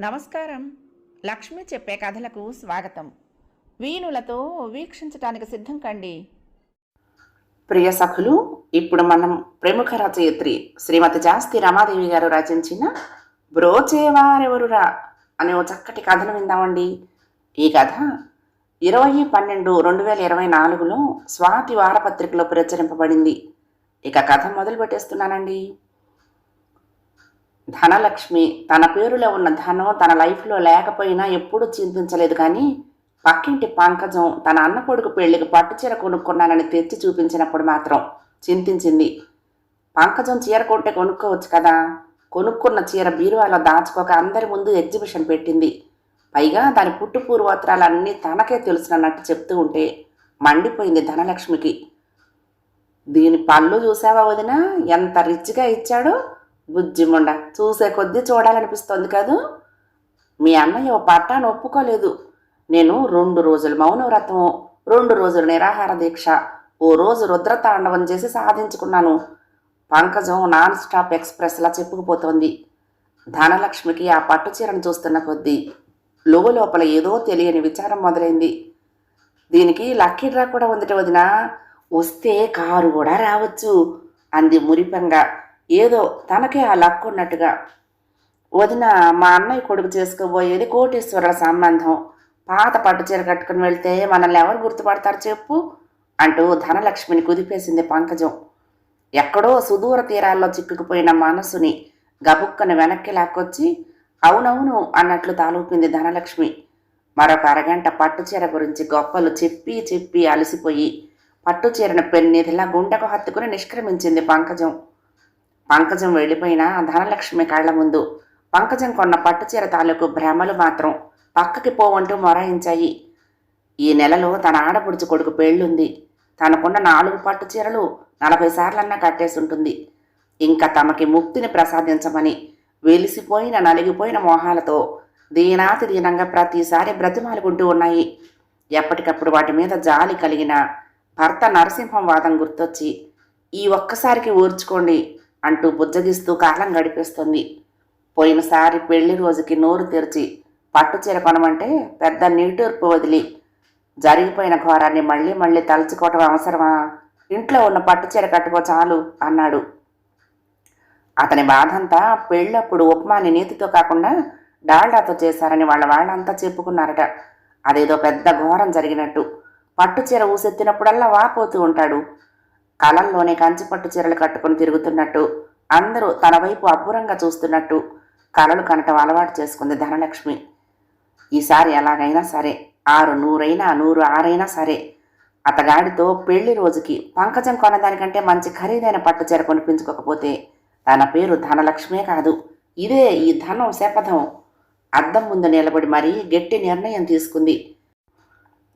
నమస్కారం. లక్ష్మి చెప్పే కథలకు స్వాగతం. వీణులతో వీక్షించటానికి సిద్ధం కండి. ప్రియ సఖులు ఇప్పుడు మనం ప్రముఖ రచయిత్రి శ్రీమతి జాస్తి రమాదేవి గారు రచించిన బ్రోచేవారెవరురా అనే ఓ చక్కటి కథను విందామండి. ఈ కథ ఇరవై పన్నెండు రెండు వేల ఇరవై నాలుగులో స్వాతి వారపత్రికలో ప్రచురింపబడింది. ఇక కథ మొదలు పెట్టేస్తున్నానండి ధనలక్ష్మి తన పేరులో ఉన్న ధనం తన లైఫ్లో లేకపోయినా ఎప్పుడూ చింతించలేదు కానీ పక్కింటి పంకజం తన అన్న కొడుకు పెళ్ళికి పట్టుచీర కొనుక్కున్నానని తెచ్చి చూపించినప్పుడు మాత్రం చింతించింది. పంకజం చీర కొంటే కొనుక్కోవచ్చు కదా? కొనుక్కున్న చీర బీరువాలో దాచుకోక అందరి ముందు ఎగ్జిబిషన్ పెట్టింది. పైగా దాని పుట్టు పూర్వోత్తరాలన్నీ తనకే తెలుసునన్నట్టు చెప్తూ ఉంటే మండిపోయింది ధనలక్ష్మికి. దీని పళ్ళు చూసావా వదిన? ఎంత రిచ్గా ఇచ్చాడో బుజ్జిముండ. చూసే కొద్దీ చూడాలనిపిస్తోంది కాదు? మీ అన్నయ్య ఓ పట్టాను ఒప్పుకోలేదు. నేను రెండు రోజులు మౌనవ్రతం రెండు రోజులు నిరాహార దీక్ష ఓ రోజు రుద్రతాండవం చేసి సాధించుకున్నాను. పంకజం నాన్ స్టాప్ ఎక్స్ప్రెస్లా చెప్పుకుపోతోంది. ధనలక్ష్మికి ఆ పట్టు చీరను చూస్తున్న కొద్దీ లోపల ఏదో తెలియని విచారం మొదలైంది. దీనికి లక్కీ డ్రా కూడా ఉందిట వదిన. వస్తే కారు కూడా రావచ్చు అంది మురిపంగా. ఏదో తనకే ఆ లక్ ఉన్నట్టుగా వదిన మా అన్నయ్య కొడుకు చేసుకోబోయేది కోటేశ్వరుల సంబంధం. పాత పట్టు చీర కట్టుకుని వెళ్తే మనల్ని ఎవరు గుర్తుపడతారు చెప్పు అంటూ ధనలక్ష్మిని కుదిపేసింది పంకజం. ఎక్కడో సుదూర తీరాల్లో చిక్కుకుపోయిన మనసుని గబుక్కను వెనక్కి లాక్కొచ్చి అవునవును అన్నట్లు తాలూపింది ధనలక్ష్మి. మరొక అరగంట పట్టు చీర గురించి గొప్పలు చెప్పి చెప్పి అలసిపోయి పట్టు చీరను పెన్నిధిలా గుండెకు హత్తుకుని నిష్క్రమించింది పంకజం. పంకజం వెళ్ళిపోయిన ధనలక్ష్మి కళ్ళ ముందు. పంకజం కొన్న పట్టుచీర తాలూకు భ్రమలు మాత్రం పక్కకి పోవంటూ మొరాయించాయి. ఈ నెలలో తన ఆడపుడుచు కొడుకు పెళ్ళుంది. తనకున్న నాలుగు పట్టు చీరలు నలభై సార్లన్నా కట్టేసుంటుంది. ఇంకా తమకి ముక్తిని ప్రసాదించమని వెలిసిపోయిన నలిగిపోయిన మోహాలతో దీనాతి దీనంగా ప్రతిసారి బ్రతిమాలుకుంటూ ఉన్నాయి. ఎప్పటికప్పుడు వాటి మీద జాలి కలిగిన భర్త నరసింహం వాదం గుర్తొచ్చి ఈ ఒక్కసారికి ఊర్చుకోండి. అంటూ బుజ్జగిస్తూ కాలం గడిపేస్తుంది. పోయినసారి పెళ్ళి రోజుకి నోరు తెరిచి పట్టు చీర కొనమంటే పెద్ద నీటూర్పు వదిలి జరిగిపోయిన ఘోరాన్ని మళ్ళీ మళ్ళీ తలుచుకోవటం అవసరమా? ఇంట్లో ఉన్న పట్టు చీర కట్టుకో చాలు అన్నాడు. అతని బాధంతా పెళ్ళప్పుడు ఉప్మాని నీతితో కాకుండా డాల్డాతో చేశారని వాళ్ళ వాళ్ళంతా చెప్పుకున్నారట. అదేదో పెద్ద ఘోరం జరిగినట్టు. పట్టు చీర ఊసెత్తినప్పుడల్లా వాపోతూ ఉంటాడు. కళల్లోనే కంచిపట్టు చీరలు కట్టుకుని తిరుగుతున్నట్టు అందరూ తన వైపు అబ్బురంగా చూస్తున్నట్టు కళలు కనటం అలవాటు చేసుకుంది ధనలక్ష్మి. ఈసారి ఎలాగైనా సరే ఆరు నూరైనా నూరు ఆరైనా సరే అతగాడితో పెళ్ళి రోజుకి పంకజం కొనదానికంటే మంచి ఖరీదైన పట్టు చీర కొనిపించుకోకపోతే తన పేరు ధనలక్ష్మే కాదు ఇదే ఈ ధనం శపథం. అద్దం ముందు నిలబడి మరీ గట్టి నిర్ణయం తీసుకుంది.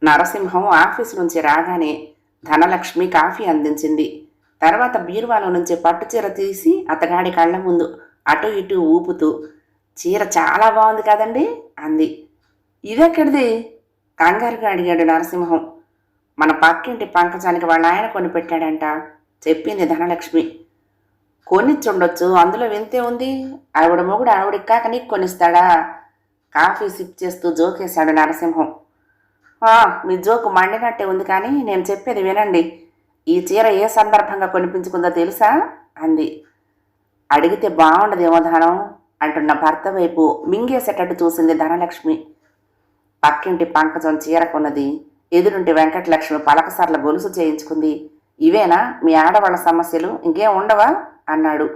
నరసింహం ఆఫీస్ నుంచి రాగానే ధనలక్ష్మి కాఫీ అందించింది. తర్వాత బీరువాలో నుంచి పట్టు చీర తీసి అతగాడి కళ్ళ ముందు అటు ఇటు ఊపుతూ చీర చాలా బాగుంది కదండి అంది. ఇదెక్కడిది కంగారుగా అడిగాడు నరసింహం. మన పక్కింటి పంకజానికి వాళ్ళ ఆయన కొని పెట్టాడంట చెప్పింది ధనలక్ష్మి. కొనిచ్చుండొచ్చు అందులో వింతే ఉంది. ఆవిడ మొగుడు ఆవిడ కాక నీకు కొనిస్తాడా? కాఫీ సిప్ చేస్తూ జోకేశాడు నరసింహం. మీ జోకు మండినట్టే ఉంది కానీ నేను చెప్పేది వినండి. ఈ చీర ఏ సందర్భంగా కొనిపించుకుందో తెలుసా? అంది. అడిగితే బాగుండదేమో ధనం? అంటున్న భర్త వైపు మింగేసేటట్టు చూసింది ధనలక్ష్మి. పక్కింటి పంకజం చీర కొన్నది. ఎదురుంటి వెంకటలక్ష్మి పలకసార్ల గొలుసు చేయించుకుంది. ఇవేనా? మీ ఆడవాళ్ళ సమస్యలు? ఇంకేం ఉండవా? అన్నాడు.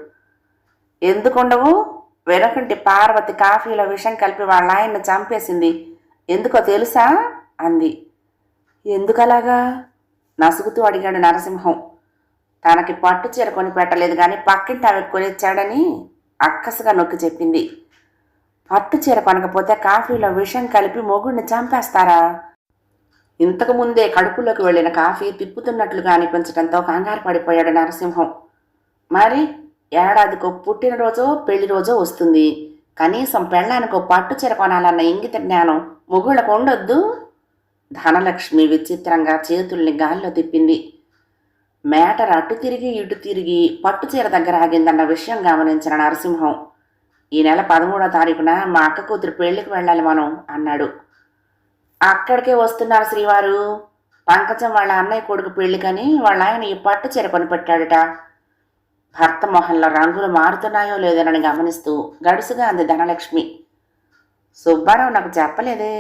ఎందుకుండవు? వెనకంటి పార్వతి కాఫీలో విషం కలిపి వాళ్ళ ఆయన్ని చంపేసింది. ఎందుకో తెలుసా? అంది. ఎందుకలాగా? నసుగుతూ అడిగాడు నరసింహం. తనకి పట్టు చీర కొని పెట్టలేదు కానీ పక్కింటి ఆమె కొనిచ్చాడని అక్కసగా నొక్కి చెప్పింది. పట్టు చీర కొనకపోతే కాఫీలో విషం కలిపి మొగుడిని చంపేస్తారా? ఇంతకు ముందే కడుపులోకి వెళ్ళిన కాఫీ తిప్పుతున్నట్లుగా అనిపించడంతో కంగారు పడిపోయాడు నరసింహం. మరి ఏడాదికో పుట్టినరోజో పెళ్ళి రోజో వస్తుంది. కనీసం పెళ్ళానికో పట్టు చీర కొనాలన్న ఇంగిత జ్ఞానం మొగుళ్ళకు ఉండొద్దు? ధనలక్ష్మి విచిత్రంగా చేతుల్ని గాల్లో తిప్పింది. మేటర్ అటు తిరిగి ఇటు తిరిగి పట్టు చీర దగ్గర ఆగిందన్న విషయం గమనించిన నరసింహం ఈ నెల పదమూడో తారీఖున మా అక్క కూతురు పెళ్ళికి వెళ్ళాలి మనం అన్నాడు. అక్కడికే వస్తున్నారు శ్రీవారు. పంకజం వాళ్ళ అన్నయ్య కొడుకు పెళ్ళికని వాళ్ళ ఆయన ఈ పట్టు చీర కొనిపెట్టాడట. భర్త మొహంలో రంగులు మారుతున్నాయో లేదోనని గమనిస్తూ గడుసుగా అంది ధనలక్ష్మి. సుబ్బారావు నాకు చెప్పలేదే.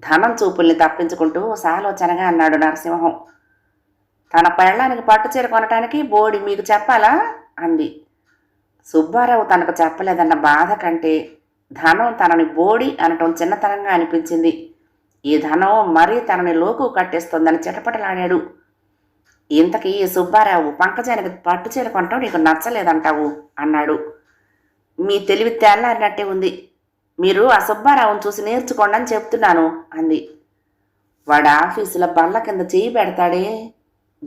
ధనం చూపుల్ని తప్పించుకుంటూ సాలోచనగా అన్నాడు నరసింహం. తన పెళ్ళానికి పట్టు చీర కొనటానికి బోడి మీకు చెప్పాలా? అంది. సుబ్బారావు తనకు చెప్పలేదన్న బాధ కంటే ధనం తనని బోడి అనటం చిన్నతనంగా అనిపించింది. ఈ ధనం మరీ తనని లోకు కట్టేస్తుందని చిటపటలాడాడు. ఇంతకీ సుబ్బారావు పంకజానికి పట్టు చీర కొనటం నీకు నచ్చలేదంటావు అన్నాడు. మీ తెలివి తెల్లారినట్టే ఉంది. మీరు ఆ సుబ్బారావుని చూసి నేర్చుకోండి అని చెప్తున్నాను అంది. వాడు ఆఫీసుల బల్ల కింద చెయ్యి పెడతాడే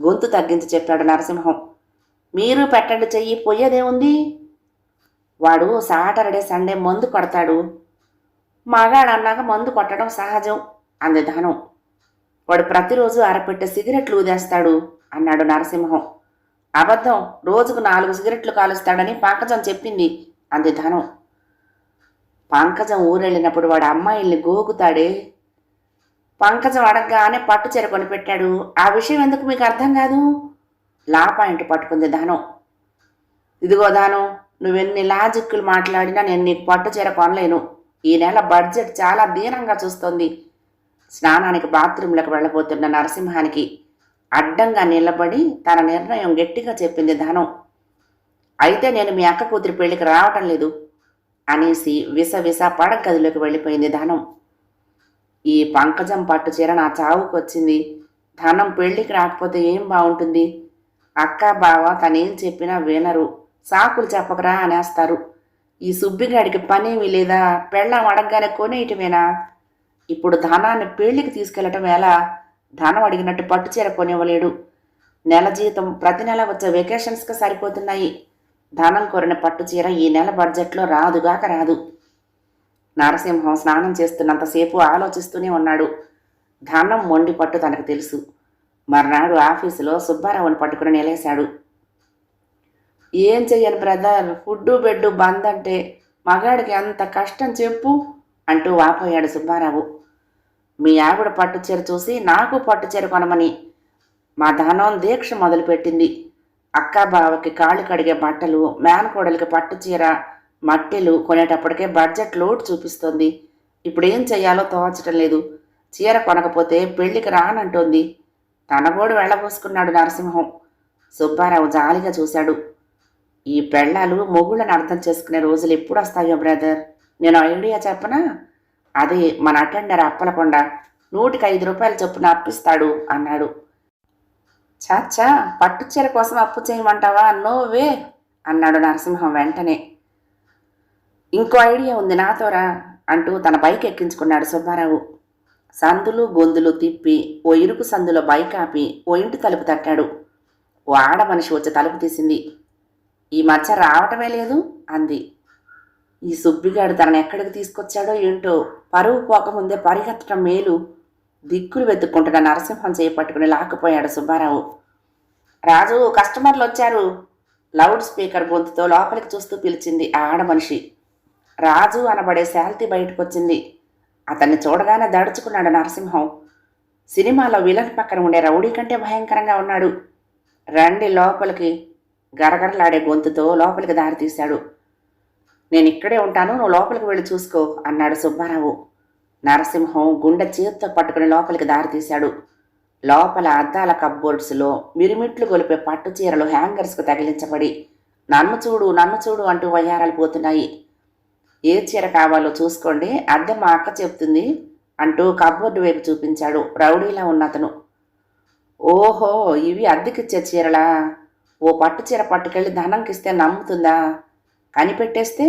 గొంతు తగ్గించి చెప్పాడు నరసింహం. మీరు పెట్టండి చెయ్యి పోయేదేముంది వాడు సాటర్డే సండే మందు కొడతాడు. మగాడన్నాక మందు కొట్టడం సహజం అంది ధనం. వాడు ప్రతిరోజు అరపెట్టే సిగరెట్లు ఊదేస్తాడు అన్నాడు నరసింహం. అబద్ధం రోజుకు నాలుగు సిగరెట్లు కాలుస్తాడని పాకజం చెప్పింది అంది ధనం. పంకజం ఊరెళ్ళినప్పుడు వాడు అమ్మాయిల్ని గోకుతాడే. పంకజం అడగగానే పట్టు చీర కొనిపెట్టాడు. ఆ విషయం ఎందుకు మీకు అర్థం కాదు? లా పాయింట్ పట్టుకుంది ధనం. ఇదిగో ధనం నువ్వెన్ని లాజిక్కులు మాట్లాడినా నేను నీకు పట్టు చీర కొనలేను. ఈ నెల బడ్జెట్ చాలా దీనంగా చూస్తోంది. స్నానానికి బాత్రూంలోకి వెళ్ళబోతున్న నరసింహానికి అడ్డంగా నిలబడి తన నిర్ణయం గట్టిగా చెప్పింది ధనం. అయితే నేను మీ అక్క కూతురి పెళ్ళికి రావటం లేదు. అనేసి విస విస గదిలోకి వెళ్ళిపోయింది ధనం. ఈ పంకజం పట్టు చీర నా చావుకు వచ్చింది. ధనం పెళ్ళికి రాకపోతే ఏం బాగుంటుంది అక్క బావ తనేం చెప్పినా వినరు. సాకులు చెప్పకరా అనేస్తారు. ఈ సుబ్బిగాడికి పనేమీ లేదా పెళ్ళాం అడగగానే కొనేయటమేనా? ఇప్పుడు ధనాన్ని పెళ్ళికి తీసుకెళ్ళటం ఎలా? ధనం అడిగినట్టు పట్టు చీర కొనివ్వలేడు. నెల జీతం ప్రతి నెల వచ్చే వెకేషన్స్కి సరిపోతున్నాయి. ధనం కొరిన పట్టు చీర ఈ నెల బడ్జెట్లో రాదుగాక రాదు. నరసింహం స్నానం చేస్తున్నంతసేపు ఆలోచిస్తూనే ఉన్నాడు. ధనం మొండి పట్టు తనకు తెలుసు. మర్నాడు ఆఫీసులో సుబ్బారావుని పట్టుకుని నిలేశాడు. ఏం చెయ్యను బ్రదర్? ఫుడ్డు బెడ్డు బంద్ అంటే మగాడికి ఎంత కష్టం చెప్పు అంటూ వాపోయాడు సుబ్బారావు. మీ ఆవిడ పట్టు చీర చూసి నాకు పట్టు చీర కొనమని మా ధనం దీక్ష మొదలుపెట్టింది. అక్క బావకి కాళ్ళు కడిగే బట్టలు మేనకోడలికి పట్టు చీర మట్టెలు కొనేటప్పటికే బడ్జెట్ లోటు చూపిస్తోంది. ఇప్పుడు ఏం చేయాలో తోచటం లేదు. చీర కొనకపోతే పెళ్ళికి రానంటోంది. తన కూడా వెళ్ళబోసుకున్నాడు నరసింహం. సుబ్బారావు జాలిగా చూశాడు. ఈ పెళ్ళాలు మొగుళ్ళని అర్థం చేసుకునే రోజులు ఎప్పుడు వస్తాయో బ్రదర్? నేను ఐడియా చెప్పనా? అదే మన అటెండర్ అప్పలకొండ. నూటికి ఐదు రూపాయలు చొప్పున అప్పిస్తాడు అన్నాడు. చాచా పట్టు చీర కోసం అప్పు చేయమంటావా? నోవే అన్నాడు నరసింహం వెంటనే. ఇంకో ఐడియా ఉంది నాతోరా అంటూ తన బైక్ ఎక్కించుకున్నాడు సుబ్బారావు. సందులు గొంతులు తిప్పి ఓ ఇరుకు సందులో బైక్ ఆపి ఓ ఇంటి తలుపు తట్టాడు. ఓ ఆడ మనిషి వచ్చి తలుపు తీసింది. ఈ మధ్య రావటమే లేదు అంది. ఈ సుబ్బిగాడు తనను ఎక్కడికి తీసుకొచ్చాడో ఏంటో పరువు పోకముందే పరిగెత్తడం మేలు దిక్కులు వెతుక్కుంటున్న నరసింహం చేపట్టుకుని లాక్కుపోయాడు సుబ్బారావు. రాజు కస్టమర్లు వచ్చారు లౌడ్ స్పీకర్ గొంతుతో లోపలికి చూస్తూ పిలిచింది ఆ ఆడ మనిషి రాజు అనబడే శాల్తీ బయటకు వచ్చింది అతన్ని చూడగానే దడుచుకున్నాడు నరసింహం. సినిమాలో విలన్ పక్కన ఉండే రౌడీ కంటే భయంకరంగా ఉన్నాడు. రండి లోపలికి గరగరలాడే గొంతుతో లోపలికి దారి తీశాడు నేను ఇక్కడే ఉంటాను నువ్వు లోపలికి వెళ్ళి చూసుకో అన్నాడు సుబ్బారావు. నరసింహం గుండె చేత్తో పట్టుకుని లోపలికి దారితీశాడు. లోపల అద్దాల కప్బోర్డ్స్లో మిరిమిట్లు గొలిపే పట్టు చీరలు హ్యాంగర్స్కు తగిలించబడి నన్ను చూడు నన్ను చూడు అంటూ వయ్యారాలు పోతున్నాయి. ఏ చీర కావాలో చూసుకోండి అద్దె మా అక్క చెప్తుంది అంటూ కబ్బోర్డు వైపు చూపించాడు రౌడీలా ఉన్నతను. ఓహో ఇవి అద్దెకిచ్చే చీరలా? ఓ పట్టు చీర పట్టుకెళ్ళి ధనంకిస్తే నమ్ముతుందా? కనిపెట్టేస్తే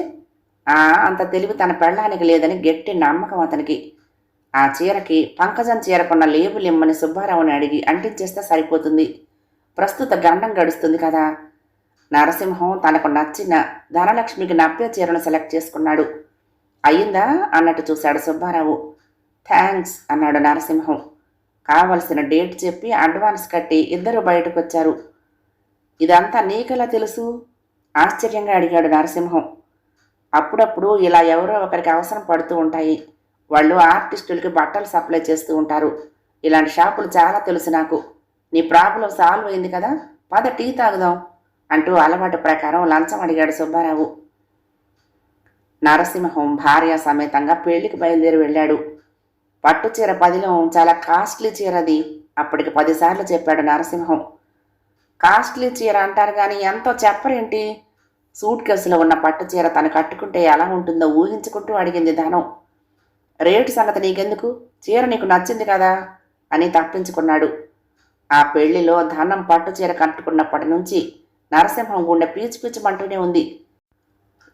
అంత తెలివి తన పెళ్ళానికి లేదని గట్టి నమ్మకం అతనికి. ఆ చీరకి పంకజం చీరకున్న లేబుల్ ఇమ్మని సుబ్బారావుని అడిగి అంటించేస్తే సరిపోతుంది. ప్రస్తుత గండం గడుస్తుంది కదా. నరసింహం తనకు నచ్చిన ధనలక్ష్మికి నప్పే చీరను సెలెక్ట్ చేసుకున్నాడు. అయ్యిందా? అన్నట్టు చూశాడు సుబ్బారావు. థ్యాంక్స్ అన్నాడు నరసింహం. కావలసిన డేట్ చెప్పి అడ్వాన్స్ కట్టి ఇద్దరు బయటకు వచ్చారు ఇదంతా నీకెలా తెలుసు? ఆశ్చర్యంగా అడిగాడు నరసింహం. అప్పుడప్పుడు ఇలా ఎవరో ఒకరికి అవసరం పడుతూ ఉంటాయి. వాళ్ళు ఆర్టిస్టులకి బట్టలు సప్లై చేస్తూ ఉంటారు. ఇలాంటి షాపులు చాలా తెలుసు నాకు. నీ ప్రాబ్లం సాల్వ్ అయింది కదా? పద టీ తాగుదాం అంటూ అలవాటు ప్రకారం లంచం అడిగాడు సుబ్బారావు. నరసింహం భార్య సమేతంగా పెళ్ళికి బయలుదేరి వెళ్ళాడు. పట్టు చీర పదిలో చాలా కాస్ట్లీ చీర అది. అప్పటికి పదిసార్లు చెప్పాడు నరసింహం. కాస్ట్లీ చీర అంటారు కానీ ఎంతో చెప్పరేంటి? సూట్ కేసులో ఉన్న పట్టు చీర తను కట్టుకుంటే ఎలా ఉంటుందో ఊహించుకుంటూ అడిగింది ధనం. రేటు సంగతి నీకెందుకు? చీర నీకు నచ్చింది కదా? అని తప్పించుకున్నాడు. ఆ పెళ్ళిలో ధనం పట్టు చీర కట్టుకున్నప్పటి నుంచి నరసింహం గుండె పీచు పీచుమంటూనే ఉంది.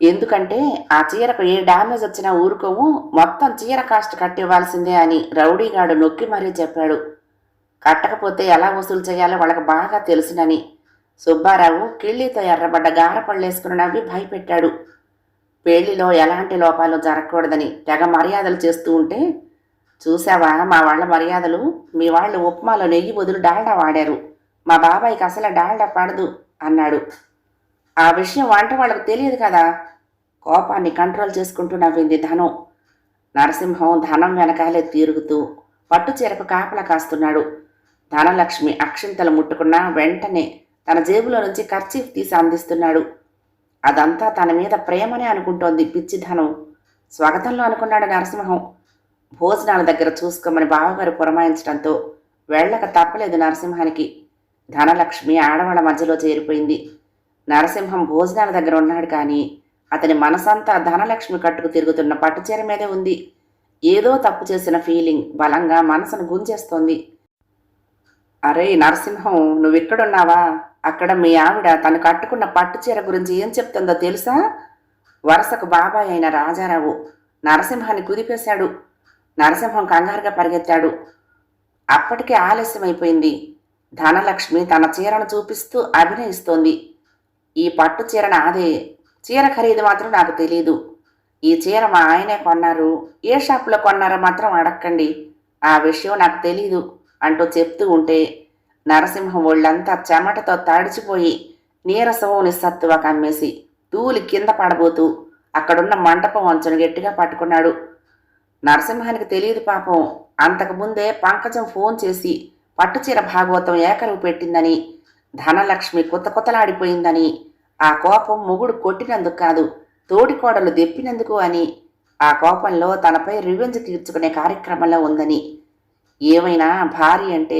ఎందుకంటే ఆ చీరకు ఏ డ్యామేజ్ వచ్చినా ఊరుకోము మొత్తం చీర కాస్ట్ కట్టివ్వాల్సిందే అని రౌడీగాడు నొక్కి మరీ చెప్పాడు. కట్టకపోతే ఎలా వసూలు చేయాలో వాళ్ళకి బాగా తెలుసునని సుబ్బారావు కిళ్ళీతో ఎర్రబడ్డ గారపళ్ళేసుకుని నవ్వి భయపెట్టాడు. పెళ్ళిలో ఎలాంటి లోపాలు జరగకూడదని తెగ మర్యాదలు చేస్తూ ఉంటే చూసావా మా వాళ్ళ మర్యాదలు? మీ వాళ్ళు ఉప్మాలో నెయ్యి బదులు డాల్డా వాడారు. మా బాబాయ్కి అసలు డాల్డా పడదు అన్నాడు. ఆ విషయం వంట వాళ్ళకు తెలియదు కదా? కోపాన్ని కంట్రోల్ చేసుకుంటూ నవ్వింది ధనం. నరసింహం ధనం వెనకాలే తీరుగుతూ పట్టు చీరకు కాపలా కాస్తున్నాడు. ధనలక్ష్మి అక్షింతలు ముట్టుకున్న వెంటనే తన జేబులో నుంచి ఖర్చీఫ్ తీసి అందిస్తున్నాడు. అదంతా తన మీద ప్రేమనే అనుకుంటోంది పిచ్చిధనం స్వాగతంలో అనుకున్నాడు నరసింహం. భోజనాల దగ్గర చూసుకోమని బావగారు పురమాయించడంతో వెళ్ళక తప్పలేదు నరసింహానికి. ధనలక్ష్మి ఆడవాళ్ళ మధ్యలో చేరిపోయింది. నరసింహం భోజనాల దగ్గర ఉన్నాడు కానీ అతని మనసంతా ధనలక్ష్మి కట్టుకు తిరుగుతున్న పట్టుచీర మీదే ఉంది. ఏదో తప్పు చేసిన ఫీలింగ్ బలంగా మనసును గుంజేస్తోంది. అరే నరసింహం నువ్వు ఇక్కడున్నావా అక్కడ మీ ఆవిడ తను కట్టుకున్న పట్టుచీర గురించి ఏం చెప్తుందో తెలుసా? వరుసకు బాబాయ్ అయిన రాజారావు నరసింహాన్ని కుదిపేశాడు. నరసింహం కంగారుగా పరిగెత్తాడు. అప్పటికే ఆలస్యమైపోయింది. ధనలక్ష్మి తన చీరను చూపిస్తూ అభినయిస్తోంది. ఈ పట్టు చీర నాదే చీర ఖరీదు మాత్రం నాకు తెలియదు ఈ చీర మా ఆయనే కొన్నారు. ఏ షాపులో కొన్నారో మాత్రం అడక్కండి. ఆ విషయం నాకు తెలీదు అంటూ చెప్తూ ఉంటే నరసింహం ఒళ్ళంతా చెమటతో తడిచిపోయి నీరసం నిస్సత్తువ కమ్మేసి తూలి కింద పడబోతూ అక్కడున్న మంటపం అంచును గట్టిగా పట్టుకున్నాడు. నరసింహానికి తెలియదు పాపం. అంతకుముందే పంకజం ఫోన్ చేసి పట్టుచీర భాగవతం ఏకరువు పెట్టిందని ధనలక్ష్మి కొత్త కొత్తలాడిపోయిందని ఆ కోపం మొగుడు కొట్టినందుకు కాదు తోడికోడలు దెప్పినందుకు అని ఆ కోపంలో తనపై రివెంజ్ తీర్చుకునే కార్యక్రమంలో ఉందని. ఏమైనా భార్య అంటే